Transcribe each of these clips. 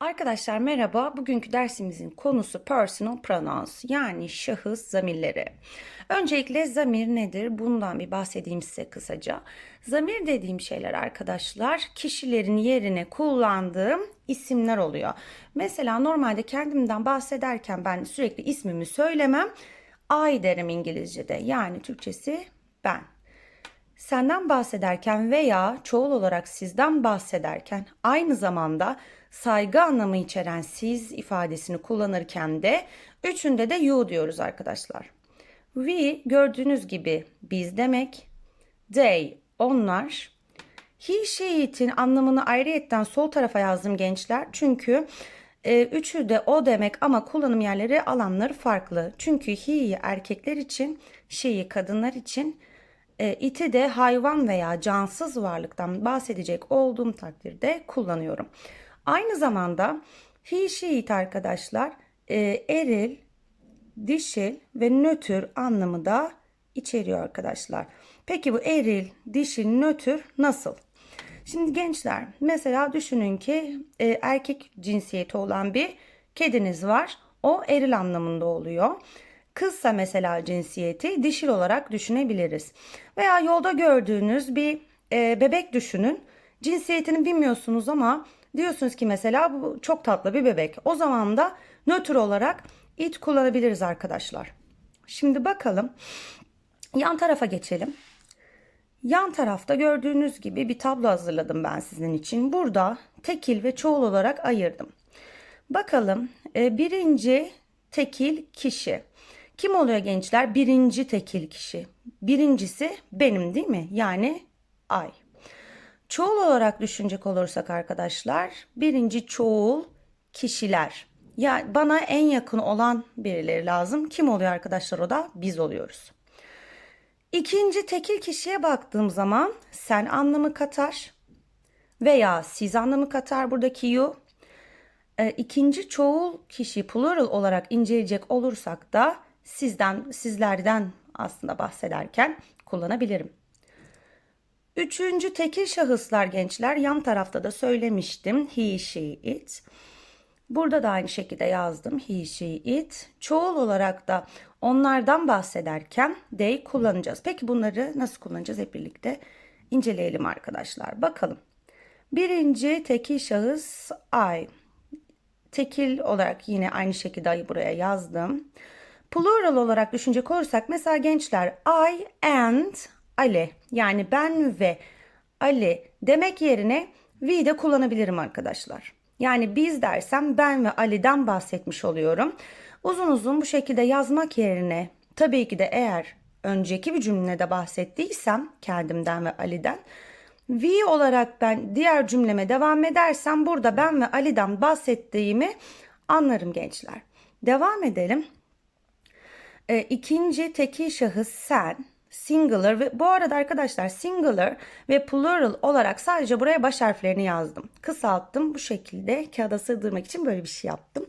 Arkadaşlar merhaba. Bugünkü dersimizin konusu personal pronouns yani şahıs zamirleri. Öncelikle zamir nedir? Bundan bir bahsedeyim size kısaca. Zamir dediğim şeyler arkadaşlar kişilerin yerine kullandığım isimler oluyor. Mesela normalde kendimden bahsederken ben sürekli ismimi söylemem. I derim İngilizce'de. Yani Türkçesi ben. Senden bahsederken veya çoğul olarak sizden bahsederken aynı zamanda saygı anlamı içeren siz ifadesini kullanırken de üçünde de you diyoruz arkadaşlar. We gördüğünüz gibi biz demek. They onlar. He, she, it'in anlamını ayrıyetten sol tarafa yazdım gençler. Çünkü e, üçü de o demek ama kullanım yerleri alanları farklı. Çünkü he'yi erkekler için, she'yi kadınlar için, e, it'i de hayvan veya cansız varlıktan bahsedecek olduğum takdirde kullanıyorum. Aynı zamanda he, she, it arkadaşlar e, eril, dişil ve nötr anlamı da içeriyor arkadaşlar. Peki bu eril, dişil, nötr nasıl? Şimdi gençler mesela düşünün ki e, erkek cinsiyeti olan bir kediniz var. O eril anlamında oluyor. Kızsa mesela cinsiyeti dişil olarak düşünebiliriz. Veya yolda gördüğünüz bir e, bebek düşünün. Cinsiyetini bilmiyorsunuz ama diyorsunuz ki mesela bu çok tatlı bir bebek. O zaman da nötr olarak it kullanabiliriz arkadaşlar. Şimdi bakalım. Yan tarafa geçelim. Yan tarafta gördüğünüz gibi bir tablo hazırladım ben sizin için. Burada tekil ve çoğul olarak ayırdım. Bakalım e, birinci tekil kişi. Kim oluyor gençler? Birinci tekil kişi. Birincisi benim değil mi? Yani I. Çoğul olarak düşünecek olursak arkadaşlar birinci çoğul kişiler. Ya bana en yakın olan birileri lazım. Kim oluyor arkadaşlar o da biz oluyoruz. İkinci tekil kişiye baktığım zaman sen anlamı katar veya siz anlamı katar buradaki you. E, ikinci çoğul kişi plural olarak inceleyecek olursak da sizden sizlerden aslında bahsederken kullanabilirim. Üçüncü tekil şahıslar gençler yan tarafta da söylemiştim. He, she, it. Burada da aynı şekilde yazdım. He, she, it. Çoğul olarak da onlardan bahsederken they kullanacağız. Peki bunları nasıl kullanacağız hep birlikte inceleyelim arkadaşlar. Bakalım. Birinci tekil şahıs I. Tekil olarak yine aynı şekilde I'yi buraya yazdım. Plural olarak düşünecek olursak mesela gençler I and Ali yani ben ve Ali demek yerine we de kullanabilirim arkadaşlar. Yani biz dersem ben ve Ali'den bahsetmiş oluyorum. Uzun uzun bu şekilde yazmak yerine tabii ki de eğer önceki bir cümlede bahsettiysem kendimden ve Ali'den we olarak ben diğer cümleme devam edersem burada ben ve Ali'den bahsettiğimi anlarım gençler. Devam edelim. E, ikinci tekil şahıs sen singular ve bu arada arkadaşlar singular ve plural olarak sadece buraya baş harflerini yazdım. Kısalttım bu şekilde kağıda sığdırmak için böyle bir şey yaptım.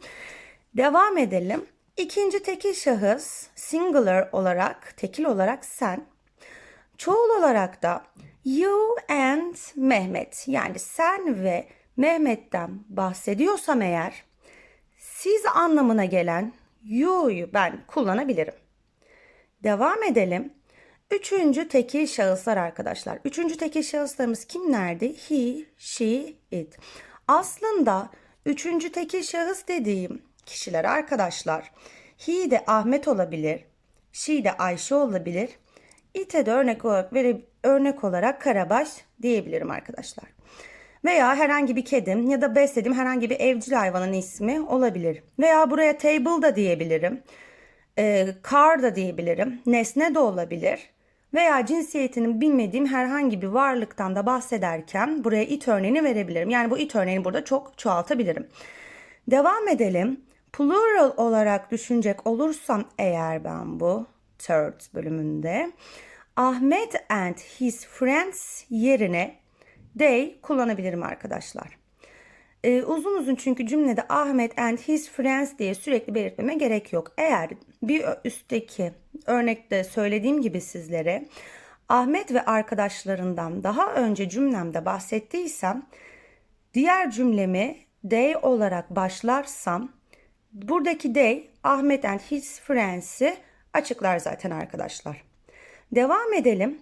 Devam edelim. İkinci tekil şahıs singular olarak tekil olarak sen. Çoğul olarak da you and Mehmet yani sen ve Mehmet'ten bahsediyorsam eğer siz anlamına gelen you'yu ben kullanabilirim. Devam edelim. Üçüncü tekil şahıslar arkadaşlar. Üçüncü tekil şahıslarımız kimlerdi? He, she, it. Aslında üçüncü tekil şahıs dediğim kişiler arkadaşlar. He de Ahmet olabilir. She de Ayşe olabilir. It'e de örnek olarak, verip, örnek olarak Karabaş diyebilirim arkadaşlar. Veya herhangi bir kedim ya da beslediğim herhangi bir evcil hayvanın ismi olabilir. Veya buraya table da diyebilirim. E, car da diyebilirim. Nesne de olabilir veya cinsiyetini bilmediğim herhangi bir varlıktan da bahsederken buraya it örneğini verebilirim. Yani bu it örneğini burada çok çoğaltabilirim. Devam edelim. Plural olarak düşünecek olursam eğer ben bu third bölümünde Ahmet and his friends yerine they kullanabilirim arkadaşlar. Ee, uzun uzun çünkü cümlede Ahmet and his friends diye sürekli belirtmeme gerek yok. Eğer bir üstteki örnekte söylediğim gibi sizlere Ahmet ve arkadaşlarından daha önce cümlemde bahsettiysem diğer cümlemi they olarak başlarsam buradaki they Ahmet and his friends'i açıklar zaten arkadaşlar. Devam edelim.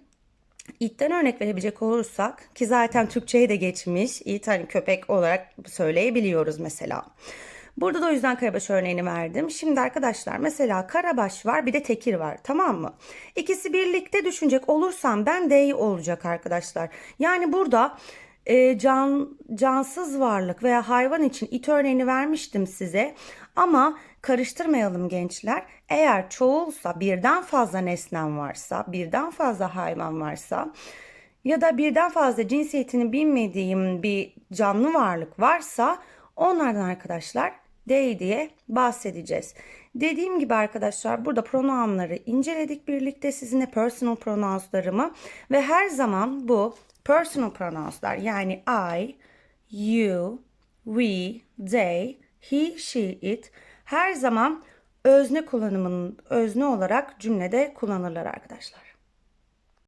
İtten örnek verebilecek olursak ki zaten Türkçe'ye de geçmiş. İt hani köpek olarak söyleyebiliyoruz mesela. Burada da o yüzden Karabaş örneğini verdim. Şimdi arkadaşlar mesela Karabaş var bir de Tekir var tamam mı? İkisi birlikte düşünecek olursam ben they olacak arkadaşlar. Yani burada e, can cansız varlık veya hayvan için it örneğini vermiştim size. Ama karıştırmayalım gençler. Eğer çoğulsa birden fazla nesnem varsa, birden fazla hayvan varsa ya da birden fazla cinsiyetini bilmediğim bir canlı varlık varsa onlardan arkadaşlar they diye bahsedeceğiz. Dediğim gibi arkadaşlar burada pronounları inceledik birlikte sizinle personal pronounslarımı ve her zaman bu personal pronounslar yani I, you, we, they, he, she, it her zaman özne kullanımının özne olarak cümlede kullanırlar arkadaşlar.